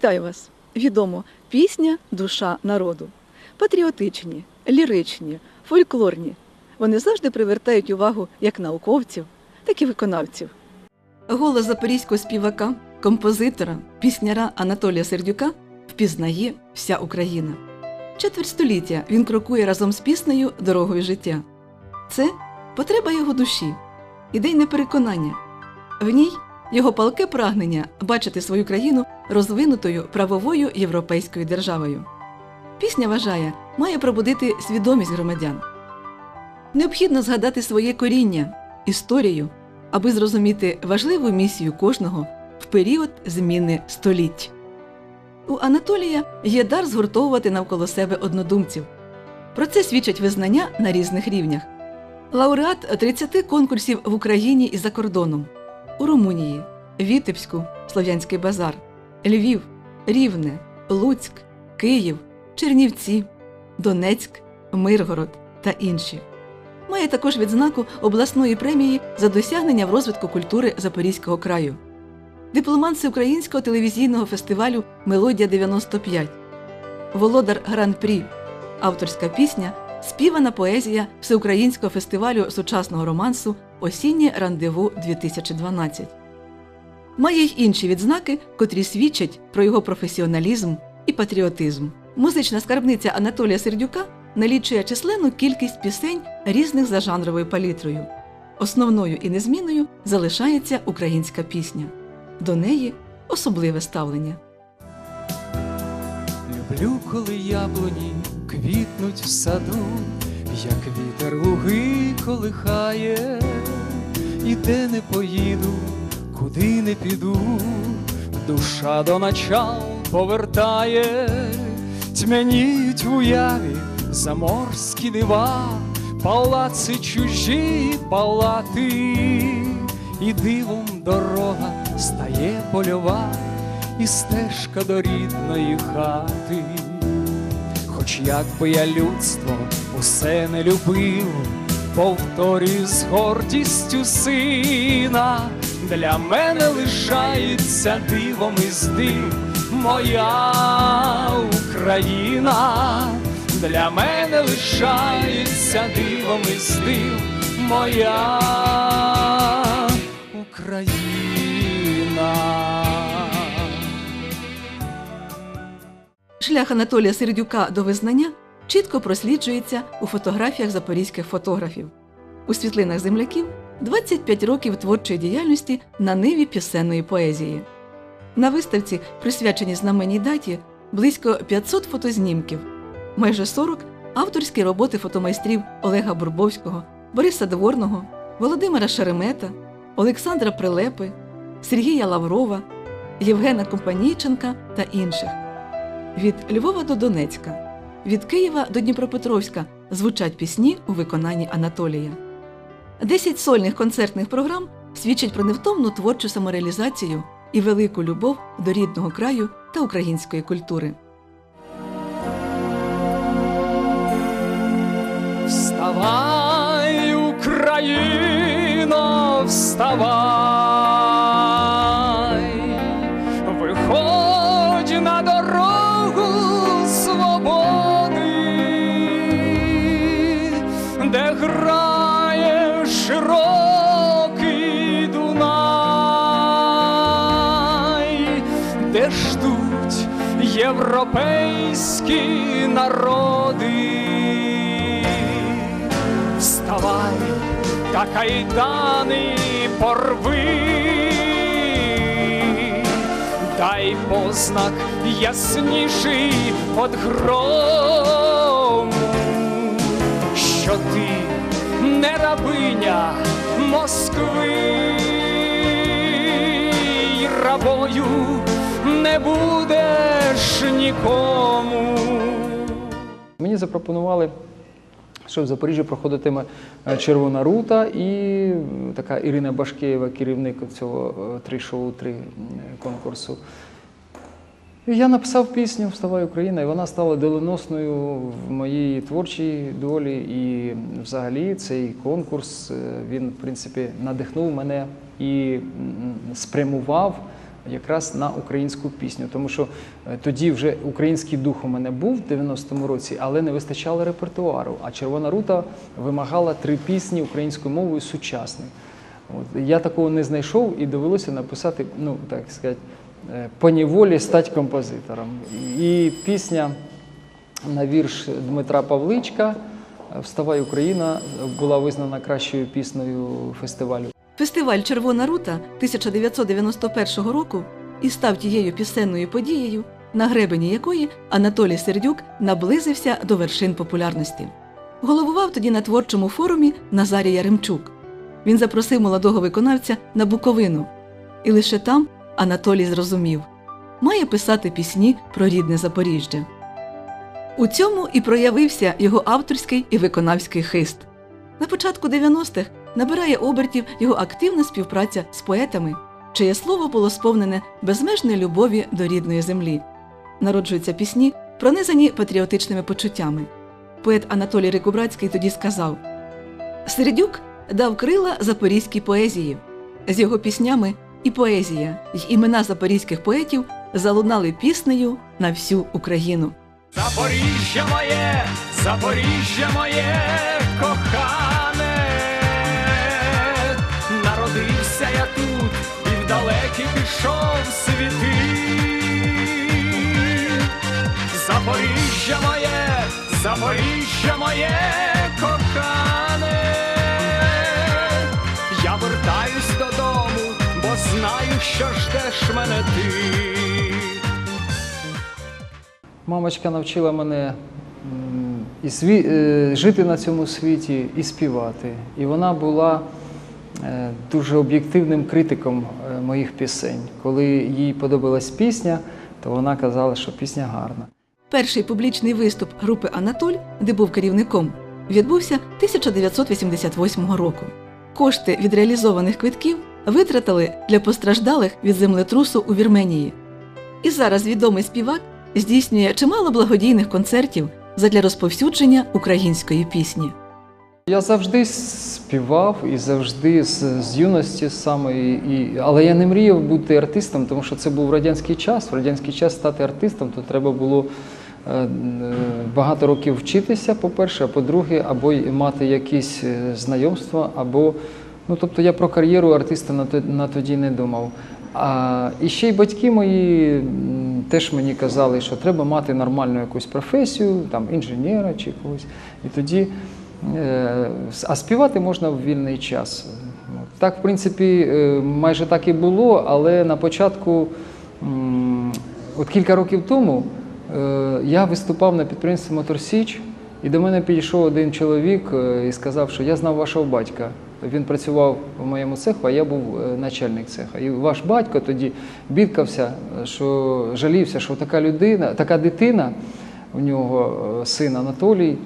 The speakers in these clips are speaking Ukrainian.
Вітаю вас! Відомо пісня душа народу. Патріотичні, ліричні, фольклорні. Вони завжди привертають увагу як науковців, так і виконавців. Голос запорізького співака, композитора, пісняра Анатолія Сердюка впізнає вся Україна. Четверть століття він крокує разом з піснею дорогою життя. Це потреба його душі, ідейне переконання. В ній його палке прагнення бачити свою країну розвинутою правовою європейською державою. Пісня вважає, має пробудити свідомість громадян. Необхідно згадати своє коріння, історію, аби зрозуміти важливу місію кожного в період зміни століть. У Анатолія є дар згуртовувати навколо себе однодумців. Про це свідчать визнання на різних рівнях. Лауреат 30 конкурсів в Україні і за кордоном, у Румунії, Вітебську, Слов'янський базар, Львів, Рівне, Луцьк, Київ, Чернівці, Донецьк, Миргород та інші. Має також відзнаку обласної премії за досягнення в розвитку культури Запорізького краю. Дипломант Всеукраїнського телевізійного фестивалю Мелодія 95, володар Гран-прі, авторська пісня, співана поезія Всеукраїнського фестивалю сучасного романсу Осіннє рандеву 2012. Має й інші відзнаки, котрі свідчать про його професіоналізм і патріотизм. Музична скарбниця Анатолія Сердюка налічує численну кількість пісень різних за жанровою палітрою. Основною і незмінною залишається українська пісня. До неї особливе ставлення. Люблю, коли яблуні квітнуть в саду, як вітер луги колихає, і де не поїду, куди не піду, душа до начал повертає, тьмяніють в уяві заморські дива, палаци чужі палати, і дивом дорога стає польова і стежка до рідної хати. Хоч як би я людство усе не любив, повторюю з гордістю сина, для мене лишається дивом із див моя Україна, для мене лишається дивом із див моя Україна. Шлях Анатолія Сердюка до визнання чітко просліджується у фотографіях запорізьких фотографів. У світлинах земляків 25 років творчої діяльності на ниві пісенної поезії. На виставці, присвяченій знаменній даті, близько 500 фотознімків, майже 40 авторські роботи фотомайстрів Олега Бурбовського, Бориса Дворного, Володимира Шеремета, Олександра Прилепи, Сергія Лаврова, Євгена Компанійченка та інших. Від Львова до Донецька, від Києва до Дніпропетровська звучать пісні у виконанні Анатолія. Десять сольних концертних програм свідчать про невтомну творчу самореалізацію і велику любов до рідного краю та української культури. Вставай, Україно, вставай, де грає широкий Дунай, де ждуть європейські народи. Вставай, та кайдани порви, дай познак ясніший от грому, рабиня Москви, рабою не будеш нікому. Мені запропонували, що в Запоріжжі проходитиме е, червона рута, і така Ірина Башкеєва, керівник цього е, три шоу, три конкурсу. І я написав пісню Вставай Україна, і вона стала доленосною в моїй творчій долі. І взагалі цей конкурс е, він, в принципі, надихнув мене і спрямував якраз на українську пісню. Тому що е, тоді вже український дух у мене був в 90-му році, але не вистачало репертуару. А Червона рута вимагала три пісні українською мовою сучасних. От, я такого не знайшов і довелося написати, ну так сказати, по неволі стати композитором. І пісня на вірш Дмитра Павличка Вставай Україна була визнана кращою піснею фестивалю. Фестиваль Червона рута 1991 року і став тією пісенною подією, на гребені якої Анатолій Сердюк наблизився до вершин популярності. Головував тоді на творчому форумі Назарій Яремчук. Він запросив молодого виконавця на Буковину, і лише там Анатолій зрозумів має писати пісні про рідне Запоріжжя. У цьому і проявився його авторський і виконавський хист. На початку 90-х набирає обертів його активна співпраця з поетами, чиє слово було сповнене безмежної любові до рідної землі. Народжуються пісні, пронизані патріотичними почуттями. Поет Анатолій Рикубрацький тоді сказав: Середюк дав крила запорізькій поезії. З його піснями і поезія, й імена запорізьких поетів залунали піснею на всю Україну. Запоріжжя моє, Запоріжжя моє кохане, народився я тут і вдалекі пішов світи. Запоріжжя моє, Запоріжжя моє кохане, я вертаюсь додому, знаю, що ждеш мене ти. Мамочка навчила мене і сві... е, жити на цьому світі, і співати. І вона була е, дуже об'єктивним критиком е, моїх пісень. Коли їй подобалась пісня, то вона казала, що пісня гарна. Перший публічний виступ групи Анатоль, де був керівником, відбувся 1988 року. Кошти від реалізованих квитків витратили для постраждалих від землетрусу у Вірменії. І зараз відомий співак здійснює чимало благодійних концертів задля розповсюдження української пісні. Я завжди співав і завжди з, з юності саме, і, але я не мріяв бути артистом, тому що це був радянський час. В радянський час стати артистом, то треба було е, багато років вчитися, по-перше, а по-друге, або мати якісь е, знайомства, або ну тобто я про кар'єру артиста на, тоді не думав. А і ще й батьки мої теж мені казали, що треба мати нормальну якусь професію, там інженера чи когось. І тоді Е, А співати можна в вільний час. Так, в принципі, е, майже так і було, але на початку, от кілька років тому, е, я виступав на підприємстві Моторсіч, і до мене підійшов один чоловік і сказав, що я знав вашого батька. Він працював у моєму цеху, а я був е, начальник цеха. І ваш батько тоді бідкався, е, що жалівся, що така людина, така дитина, у нього е, син Анатолій,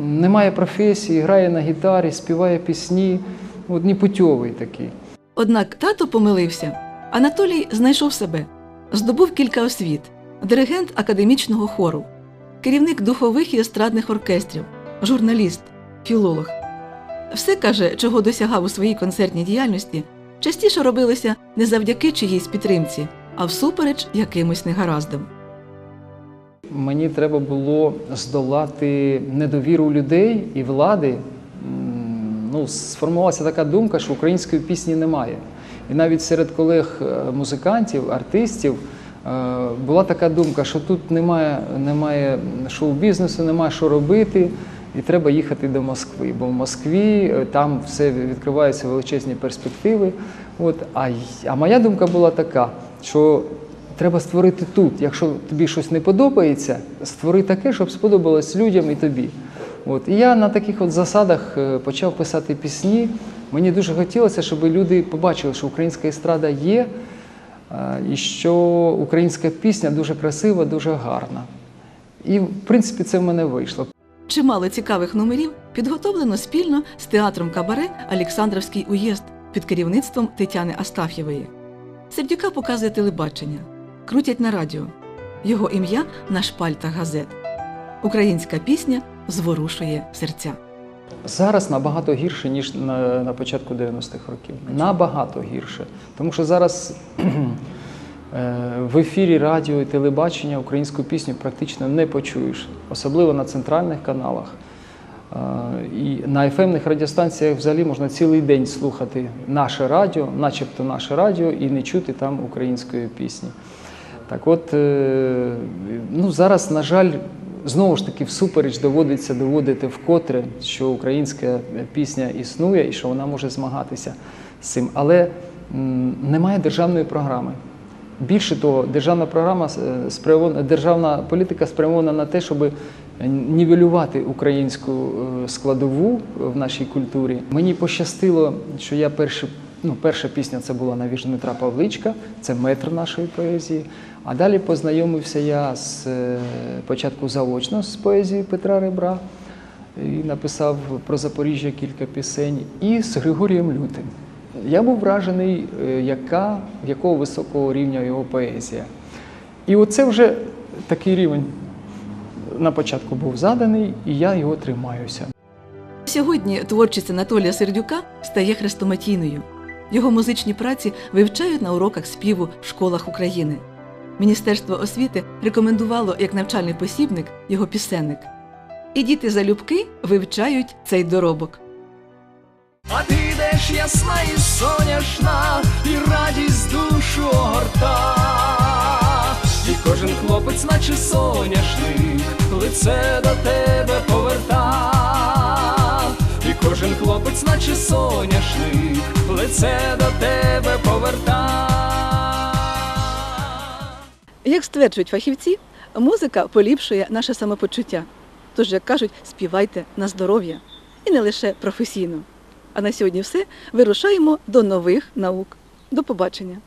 немає професії, грає на гітарі, співає пісні. От непутьовий такий. Однак тато помилився. Анатолій знайшов себе, здобув кілька освіт, диригент академічного хору, керівник духових і естрадних оркестрів, журналіст, філолог. Все каже, чого досягав у своїй концертній діяльності, частіше робилося не завдяки чиїсь підтримці, а всупереч якимось негараздам. Мені треба було здолати недовіру людей і влади. Ну, сформувалася така думка, що української пісні немає. І навіть серед колег е, музикантів, артистів е, була така думка, що тут немає, немає шоу-бізнесу, немає що робити, і треба їхати до Москви. Бо в Москві е, там все відкриваються величезні перспективи. От, а, а моя думка була така, що треба створити тут. Якщо тобі щось не подобається, створи таке, щоб сподобалось людям і тобі. От. І я на таких от засадах е, почав писати пісні. Мені дуже хотілося, щоб люди побачили, що українська естрада є, е, і що українська пісня дуже красива, дуже гарна. І, в принципі, це в мене вийшло. Чимало цікавих номерів підготовлено спільно з театром Кабаре Олександровський уєзд під керівництвом Тетяни Астаф'євої. Сердюка показує телебачення, крутять на радіо. Його ім'я на шпальтах газет. Українська пісня зворушує серця. Зараз набагато гірше, ніж на, на початку 90-х років. Набагато гірше. Тому що зараз В ефірі радіо і телебачення українську пісню практично не почуєш, особливо на центральних каналах. Е, І на FM-них радіостанціях взагалі можна цілий день слухати наше радіо, начебто наше радіо, і не чути там української пісні. Так от, е, ну зараз, на жаль, знову ж таки, всупереч доводиться доводити вкотре, що українська пісня існує і що вона може змагатися з цим. Але немає державної програми. Більше того, державна програма е, державна політика спрямована на те, щоб нівелювати українську е, складову в нашій культурі. Мені пощастило, що я перший, ну, перша пісня це була на Дмитра Павличка, це метр нашої поезії. А далі познайомився я з е, початку заочно з поезією Петра Ребра і написав про Запоріжжя кілька пісень, і з Григорієм Лютим. Я був вражений, е, яка, якого високого рівня його поезія. І оце вже такий рівень на початку був заданий, і я його тримаюся. Сьогодні творчість Анатолія Сердюка стає хрестоматійною. Його музичні праці вивчають на уроках співу в школах України. Міністерство освіти рекомендувало як навчальний посібник його пісенник. І діти залюбки вивчають цей доробок. А ясна і соняшна, і радість душу огорта. І кожен хлопець, наче соняшник, лице до тебе поверта. І кожен хлопець, наче соняшник, лице до тебе поверта. Як стверджують фахівці, музика поліпшує наше самопочуття. Тож, як кажуть, співайте на здоров'я і не лише професійно. А на сьогодні все. Вирушаємо до нових наук. До побачення!